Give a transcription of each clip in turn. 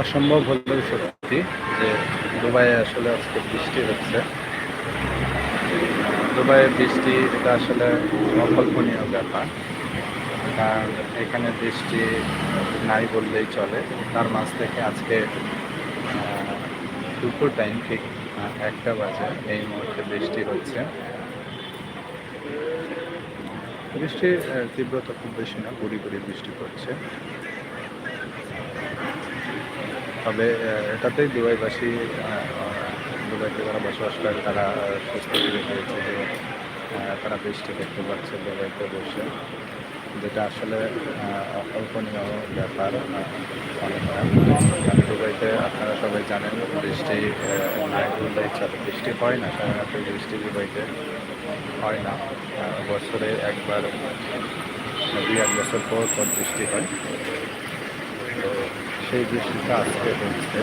অসম্ভব হলেও সত্যি যে দুবাইয়ে আসলে আজকে বৃষ্টি হচ্ছে। দুবাইয়ে বৃষ্টি, এটা আসলে অকল্পনীয় ব্যাপার। কারণ এখানে বৃষ্টি নাই বললেই চলে। তার মাঝ থেকে আজকে দুপুর টাইম ঠিক একটা বাজে এই মুহূর্তে বৃষ্টি হচ্ছে। বৃষ্টির তীব্রতা খুব বেশি না, গুড়ি গুড়ি বৃষ্টি পড়ছে। তবে এটাতেই দুবাইবাসী দুবাইতে যারা বসবাস করে, তারা প্রস্তুতি রেখেছে যে তারা বৃষ্টি দেখতে পাচ্ছে, দুবাইতে বসে। যেটা আসলে অকল্পনীয় ব্যাপার দুবাইতে আপনারা সবাই জানেন, বৃষ্টি বৃষ্টি হয় না, সাধারণত বৃষ্টি দুবাইতে হয় না। বছরে একবার দুই এক বছর পর বৃষ্টি হয়। তো সেই বৃষ্টিটা আজকে হচ্ছে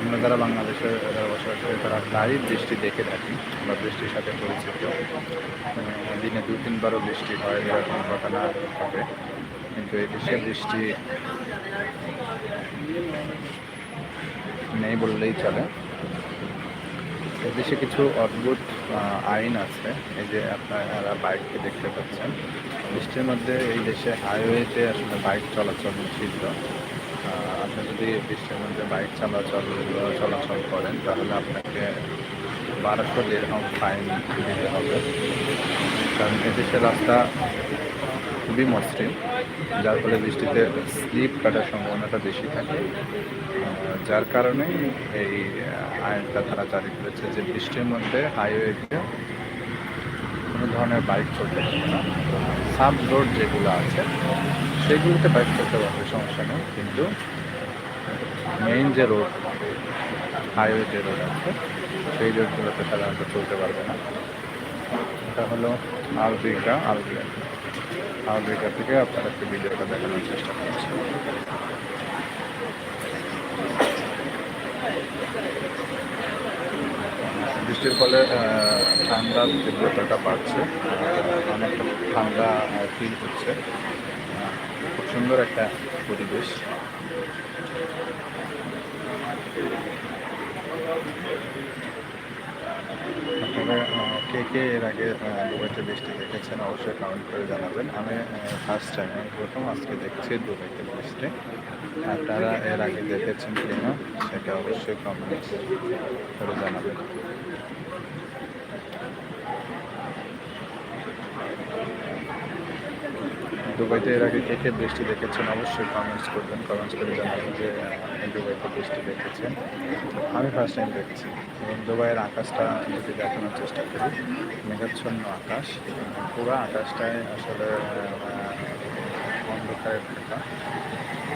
আমরা যারা বাংলাদেশে যারা বসবাস করি তারা প্রায়ই বৃষ্টি দেখে থাকি বা বৃষ্টির সাথে পরিচিত দিনে দু তিনবারও বৃষ্টি হয়, এরকম ঘটনা ঘটে। কিন্তু এই দেশে বৃষ্টি নেই বললেই চলে। এদেশে কিছু অদ্ভুত আইন আছে। এই যে আপনারা বাইককে দেখতে পাচ্ছেন। বৃষ্টির মধ্যে এই দেশে হাইওয়েতে আসলে বাইক চলাচল নিষিদ্ধ। আপনি যদি বৃষ্টির মধ্যে বাইক চলাচল চলাচল করেন, তাহলে আপনাকে বারোশো দেড়হাম ফাইন দিতে হবে। কারণ এদেশের রাস্তা খুবই মসৃণ, যার ফলে বৃষ্টিতে স্লিপ কাটার সম্ভাবনাটা বেশি থাকে। যার কারণেই এই আইনটা তারা জারি করেছে যে বৃষ্টির মধ্যে হাইওয়েতে কোনো ধরনের বাইক চলতে পারবে না। সাব রোড যেগুলো আছে, সেগুলোতে বাইক চলতে পারবে, সমস্যা নেই। কিন্তু মেইন যে রোড হাইওয়ে যে রোড আছে, সেই রোডগুলোতে সাধারণত চলতে পারবে না। এটা হলো আলবিকা আলবিকা আলবিকা থেকে আপনাদেরকে ভিডিওটা দেখানোর চেষ্টা করছি। বৃষ্টির ফলে ঠান্ডার তীব্রতাটা বাড়ছে অনেকটা ঠান্ডা ফিল হচ্ছে। খুব সুন্দর একটা পরিবেশ। আপনারা কে কে এর আগে দুবাইতে বৃষ্টি দেখেছেন অবশ্যই কমেন্ট করে জানাবেন। আমি ফার্স্ট টাইম প্রথম, আজকে দেখছি দুবাইতে বৃষ্টি। আপনারা এর আগে দেখেছেন কিনা, সেটা অবশ্যই কমেন্ট করে জানাবেন। দুবাইতে এর আগে কে কে বৃষ্টি দেখেছেন অবশ্যই কমেন্টস করবেন। কমেন্টস করে জানাবেন যে আপনি দুবাইতে বৃষ্টি দেখেছেন। আমি ফার্স্ট টাইম দেখেছি। এবং দুবাইয়ের আকাশটা যদি দেখানোর চেষ্টা করি, মেঘাচ্ছন্ন আকাশ। পুরো আকাশটায় আসলে অন্ধকারে থাকা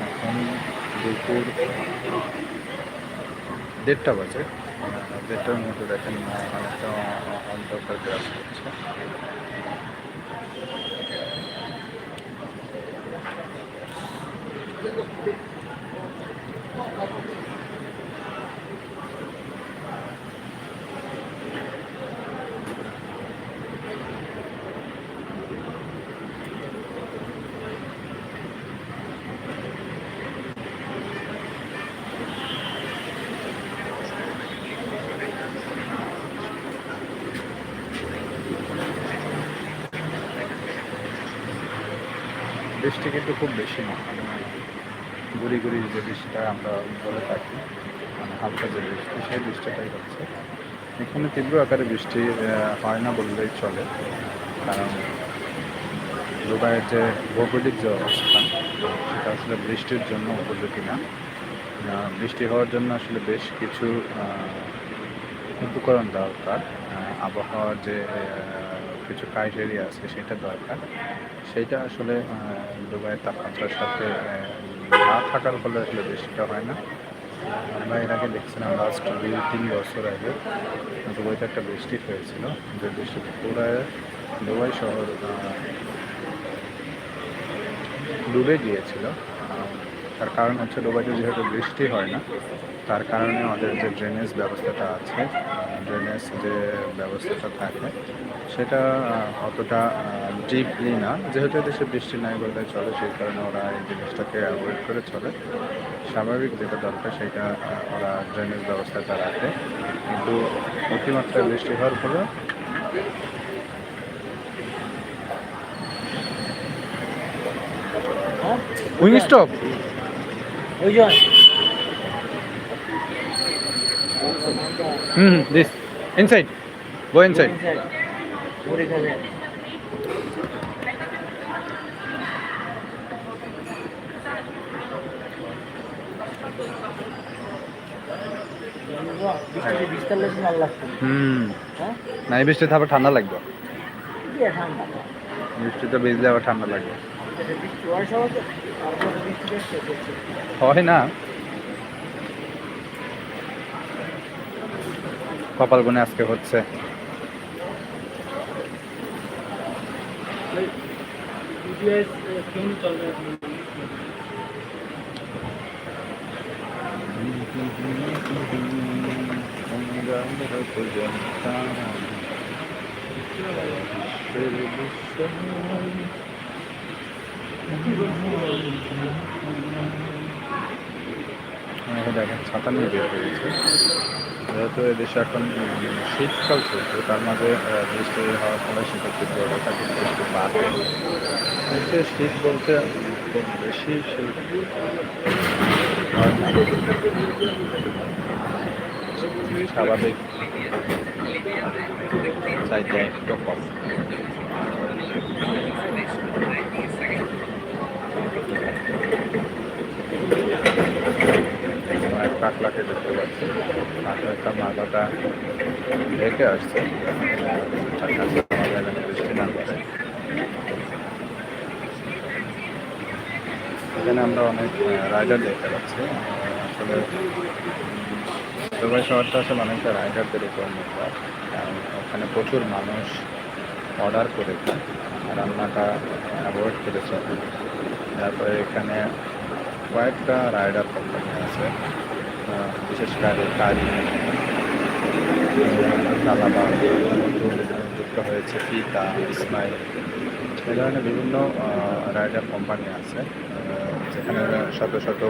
এখন দুপুর দেড়টা বাজে। দেড়টার মধ্যে দেখেন অনেকটা অন্ধকার গ্রাস করছে বৃষ্টি কিন্তু খুব বেশি না। মানে গুড়ি গুড়ি যে বৃষ্টিটা আমরা বলে থাকি মানে হালকা যে বৃষ্টি সেই বৃষ্টিটাই হচ্ছে। এখানে তীব্র আকারে বৃষ্টি হয় না বললেই চলে। কারণ দুবাইয়ের যে ভৌগোলিক যে অবস্থান, সেটা আসলে বৃষ্টির জন্য উপযোগী না। বৃষ্টি হওয়ার জন্য আসলে বেশ কিছু উপকরণ দরকার। আবহাওয়ার যে কিছু ক্রাইটেরিয়া আছে, সেটা দরকার। সেটা আসলে দুবাইয়ের তাপমাত্রার সাথে না থাকার ফলে আসলে বৃষ্টিটা হয় না। আমরা এর আগে দেখছিলাম লাস্ট দুই, তিন বছর আগে দুবাইতে একটা বৃষ্টি হয়েছিল। যে বৃষ্টি পুরায় দুবাই শহর ডুবে গিয়েছিল। তার কারণ হচ্ছে দুবাইতে যেহেতু বৃষ্টি হয় না, তার কারণে আমাদের যে ড্রেনেজ ব্যবস্থাটা আছে ড্রেনেজ যে ব্যবস্থাটা থাকে, সেটা অতটা ডিপলি না। যেহেতু দেশে বৃষ্টি নাই বললে চলে, সেই কারণে ওরা এই জিনিসটাকে অ্যাভয়েড করে চলে। স্বাভাবিক যেটা দরকার সেটা ওরা ড্রেনেজ ব্যবস্থাটা রাখে। কিন্তু অতিমাত্রায় বৃষ্টি হওয়ার ফলে উইং স্টপ? ওই যে hmm this inside go inside ওরে হ্যাঁ না এই বৃষ্টিতে ঠান্ডা লাগবে। বৃষ্টিতে ভিজলে আবার ঠান্ডা লাগবে। হয় না। কপাল গুনে আজকে হচ্ছে। এখন দেখেন ছাতা নিয়ে বের হয়ে গেছে। যেহেতু এদেশে এখন শীতকাল চলছে, তার মাঝে বৃষ্টি হওয়ার ফলে জ্বরটা কিন্তু একটু বাড়ে এতে শীত বলতে বেশি শীত স্বাভাবিক চাইতে একটু কম। কাকলাকে দেখতে পাচ্ছি কাকলা একটা মাথাটা ঢেকে আসছে এখানে আমরা অনেক রাইডার দেখতে পাচ্ছি। আসলে দুবাই শহরটা আসলে অনেকটা রাইডারদের উপর নির্ভর। ওখানে প্রচুর মানুষ অর্ডার করে খায়, রান্নাটা অ্যাভয়েড করে চলে। তারপরে এখানে কয়েকটা রাইডার কোম্পানি আছে বিশেষ করে তালাবাগ যুক্ত হয়েছে পিতা, ইসমাইল এই ধরনের বিভিন্ন রাইডার কোম্পানি আছে যেখানে শত শত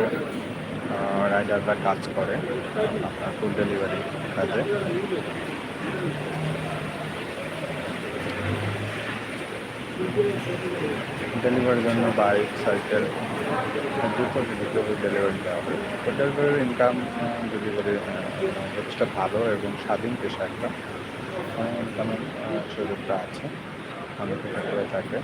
রাইডাররা কাজ করে আপনার ফুড ডেলিভারি কাজে। ডেলিভারির জন্য বাইক সাইকেল দ্রুত দ্রুত ডেলিভারি দেওয়া হয়। তো ডেলিভারির ইনকাম যদি বলি যথেষ্ট ভালো এবং স্বাধীন পেশা একটা ইনকামের সুযোগটা আছে। অনেক করে থাকে।